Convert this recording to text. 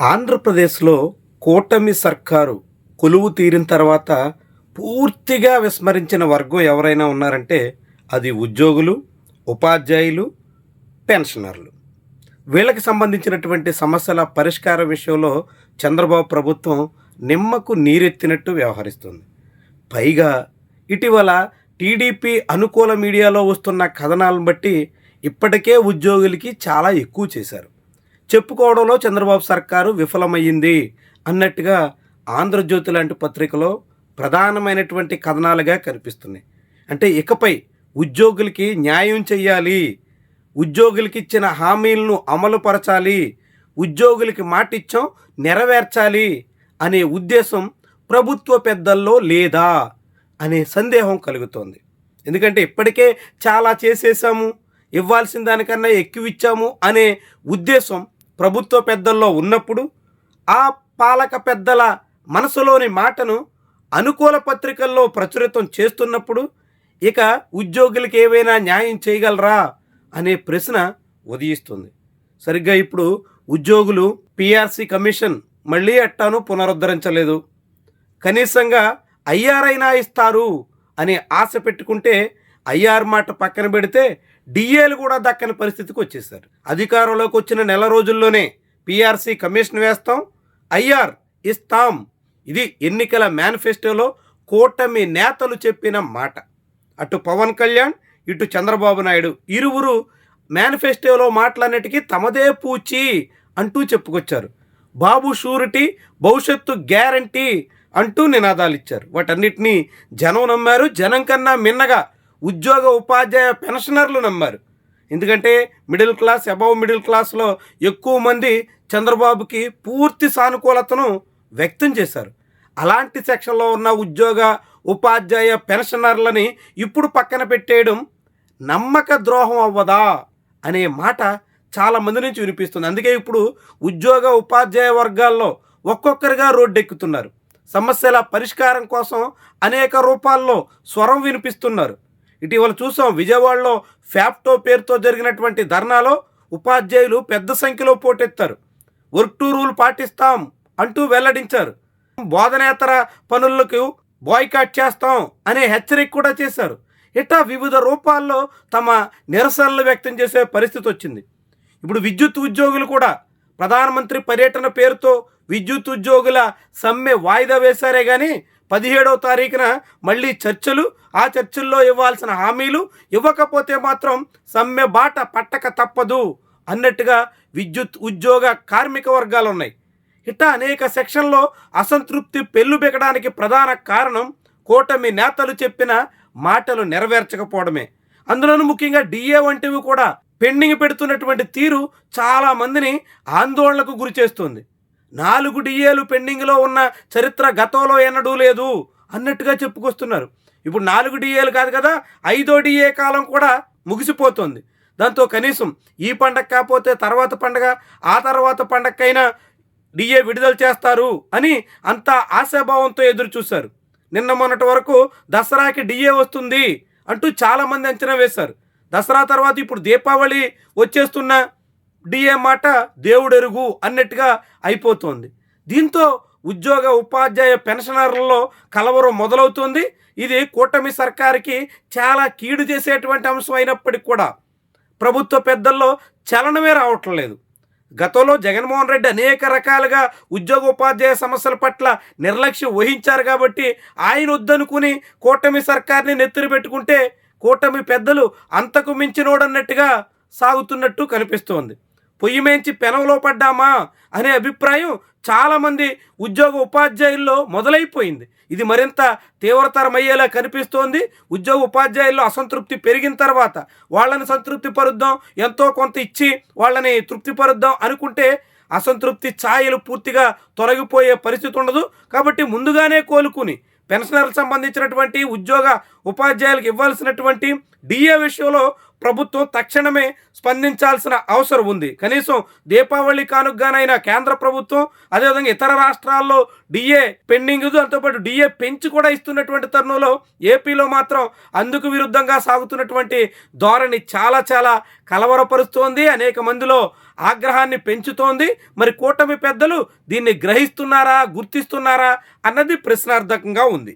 ఆంధ్రప్రదేశ్లో కూటమి సర్కారు కొలువు తీరిన తర్వాత పూర్తిగా విస్మరించిన వర్గం ఎవరైనా ఉన్నారంటే అది ఉద్యోగులు ఉపాధ్యాయులు పెన్షనర్లు. వీళ్ళకి సంబంధించినటువంటి సమస్యల పరిష్కార విషయంలో చంద్రబాబు ప్రభుత్వం నిమ్మకు నీరెత్తినట్టు వ్యవహరిస్తుంది. పైగా ఇటీవల టీడీపీ అనుకూల మీడియాలో వస్తున్న కథనాలను బట్టి ఇప్పటికే ఉద్యోగులకి చాలా ఎక్కువ చేశారు. చెప్పుకోవడంలో చంద్రబాబు సర్కారు విఫలమయ్యింది అన్నట్టుగా ఆంధ్రజ్యోతి లాంటి పత్రికలో ప్రధానమైనటువంటి కథనాలుగా కనిపిస్తున్నాయి. అంటే ఇకపై ఉద్యోగులకి న్యాయం చెయ్యాలి ఉద్యోగులకి ఇచ్చిన హామీలను అమలుపరచాలి ఉద్యోగులకి మాట ఇచ్చాం నెరవేర్చాలి అనే ఉద్దేశం ప్రభుత్వ పెద్దల్లో లేదా అనే సందేహం కలుగుతోంది. ఎందుకంటే ఇప్పటికే చాలా చేసేసాము ఇవ్వాల్సిన దానికన్నా ఎక్కువ ఇచ్చాము అనే ఉద్దేశం ప్రభుత్వ పెద్దల్లో ఉన్నప్పుడు ఆ పాలక పెద్దల మనసులోని మాటను అనుకూల పత్రికల్లో ప్రచురితం చేస్తున్నప్పుడు ఇక ఉద్యోగులకి ఏవైనా న్యాయం చేయగలరా అనే ప్రశ్న ఉదయిస్తుంది. సరిగ్గా ఇప్పుడు ఉద్యోగులు పిఆర్సీ కమిషన్ మళ్ళీ అట్టాను పునరుద్ధరించలేదు. కనీసంగా అయ్యారైనా ఇస్తారు అని ఆశ పెట్టుకుంటే ఐఆర్ మాట పక్కన పెడితే డిఏలు కూడా దక్కని పరిస్థితికి వచ్చేసారు అధికారంలోకి వచ్చిన నెల రోజుల్లోనే పీఆర్సీ కమిషన్ వేస్తాం ఐఆర్ ఇస్తాం. ఇది ఎన్నికల మేనిఫెస్టోలో కూటమి నేతలు చెప్పిన మాట. అటు పవన్ కళ్యాణ్ ఇటు చంద్రబాబు నాయుడు ఇరువురు మేనిఫెస్టోలో మాటలన్నిటికీ తమదే పూచి అంటూ చెప్పుకొచ్చారు. బాబు షూరిటీ భవిష్యత్తు గ్యారంటీ అంటూ నినాదాలు ఇచ్చారు. వాటన్నిటినీ జనం నమ్మారు. జనం కన్నా మిన్నగా ఉద్యోగ ఉపాధ్యాయ పెన్షనర్లు నమ్మారు. ఎందుకంటే మిడిల్ క్లాస్ అబవ్ మిడిల్ క్లాస్లో ఎక్కువ మంది చంద్రబాబుకి పూర్తి సానుకూలతను వ్యక్తం చేశారు. అలాంటి సెక్షన్లో ఉన్న ఉద్యోగ ఉపాధ్యాయ పెన్షనర్లని ఇప్పుడు పక్కన పెట్టేయడం నమ్మక ద్రోహం అవ్వదా అనే మాట చాలా మంది నుంచి వినిపిస్తుంది. అందుకే ఇప్పుడు ఉద్యోగ ఉపాధ్యాయ వర్గాల్లో ఒక్కొక్కరిగా రోడ్డెక్కుతున్నారు. సమస్యల పరిష్కారం కోసం అనేక రూపాల్లో స్వరం వినిపిస్తున్నారు. ఇటీవల చూసాం విజయవాడలో ఫ్యాప్టో పేరుతో జరిగినటువంటి ధర్నాలో ఉపాధ్యాయులు పెద్ద సంఖ్యలో పోటెత్తారు. వర్క్ టు రూల్ పాటిస్తాం అంటూ వెల్లడించారు. బోధనేతర పనులకు బాయ్కాట్ చేస్తాం అనే హెచ్చరిక కూడా చేశారు. ఇట్లా వివిధ రూపాల్లో తమ నిరసనలు వ్యక్తం చేసే పరిస్థితి వచ్చింది. ఇప్పుడు విద్యుత్ ఉద్యోగులు కూడా ప్రధానమంత్రి పర్యటన పేరుతో విద్యుత్ ఉద్యోగుల సమ్మె వాయిదా వేశారే కానీ పదిహేడవ తారీఖున మళ్ళీ చర్చలు ఆ చర్చల్లో ఇవ్వాల్సిన హామీలు ఇవ్వకపోతే మాత్రం సమ్మె బాట పట్టక తప్పదు అన్నట్టుగా విద్యుత్ ఉద్యోగ కార్మిక వర్గాలు ఉన్నాయి ఇట్లా అనేక సెక్షన్లో అసంతృప్తి పెళ్ళుబెకడానికి ప్రధాన కారణం కూటమి నేతలు చెప్పిన మాటలు నెరవేర్చకపోవడమే. అందులోనూ ముఖ్యంగా డిఏ వంటివి కూడా పెండింగ్ పెడుతున్నటువంటి తీరు చాలా మందిని ఆందోళనకు గురి చేస్తుంది నాలుగు డిఏలు పెండింగ్లో ఉన్న చరిత్ర గతంలో ఎన్నడూ లేదు అన్నట్టుగా చెప్పుకొస్తున్నారు. ఇప్పుడు నాలుగు డిఏలు కాదు కదా ఐదో డిఏ కాలం కూడా ముగిసిపోతుంది. దాంతో కనీసం ఈ పండగ కాకపోతే తర్వాత పండగ ఆ తర్వాత పండగకైనా డిఏ విడుదల చేస్తారు అని అంతా ఆశాభావంతో ఎదురు చూశారు. నిన్న మొన్నటి వరకు దసరాకి డిఏ వస్తుంది అంటూ చాలామంది అంచనా వేశారు. దసరా తర్వాత ఇప్పుడు దీపావళి వచ్చేస్తున్న డిఏ మాట దేవుడెరుగు అన్నట్టుగా అయిపోతుంది. దీంతో ఉద్యోగ ఉపాధ్యాయ పెన్షనర్లలో కలవరం మొదలవుతుంది. ఇది కూటమి సర్కారుకి చాలా కీడు చేసేటువంటి అంశం అయినప్పటికీ కూడా ప్రభుత్వ పెద్దల్లో చలనమే రావటం లేదు. గతంలో జగన్మోహన్ రెడ్డి అనేక రకాలుగా ఉద్యోగ ఉపాధ్యాయ సమస్యల పట్ల నిర్లక్ష్యం వహించారు కాబట్టి ఆయన వద్దనుకుని కూటమి సర్కార్ని నెత్తిన పెట్టుకుంటే కూటమి పెద్దలు అంతకు మించినోడన్నట్టుగా సాగుతున్నట్టు కనిపిస్తోంది. పొయ్యి మేంచి పెనంలో పడ్డామా అనే అభిప్రాయం చాలామంది ఉద్యోగ ఉపాధ్యాయుల్లో మొదలైపోయింది. ఇది మరింత తీవ్రతరమయ్యేలా కనిపిస్తోంది. ఉద్యోగ ఉపాధ్యాయుల్లో అసంతృప్తి పెరిగిన తర్వాత వాళ్ళని సంతృప్తి పరుద్దాం ఎంతో కొంత ఇచ్చి వాళ్ళని తృప్తిపరుద్దాం అనుకుంటే అసంతృప్తి ఛాయలు పూర్తిగా తొలగిపోయే పరిస్థితి ఉండదు. కాబట్టి ముందుగానే కోలుకుని పెన్షనర్లకు సంబంధించినటువంటి ఉద్యోగ ఉపాధ్యాయులకు ఇవ్వాల్సినటువంటి డిఏ విషయంలో ప్రభుత్వం తక్షణమే స్పందించాల్సిన అవసరం ఉంది. కనీసం దీపావళి కానుగ్గానైనా కేంద్ర ప్రభుత్వం అదేవిధంగా ఇతర రాష్ట్రాల్లో డిఏ పెండింగ్ దాంతోపాటు డిఏ పెంచి కూడా ఇస్తున్నటువంటి తరుణంలో ఏపీలో మాత్రం అందుకు విరుద్ధంగా సాగుతున్నటువంటి ధోరణి చాలా చాలా కలవరపరుస్తోంది. అనేక మందిలో ఆగ్రహాన్ని పెంచుతోంది. మరి కూటమి పెద్దలు దీన్ని గ్రహిస్తున్నారా గుర్తిస్తున్నారా అన్నది ప్రశ్నార్థకంగా ఉంది.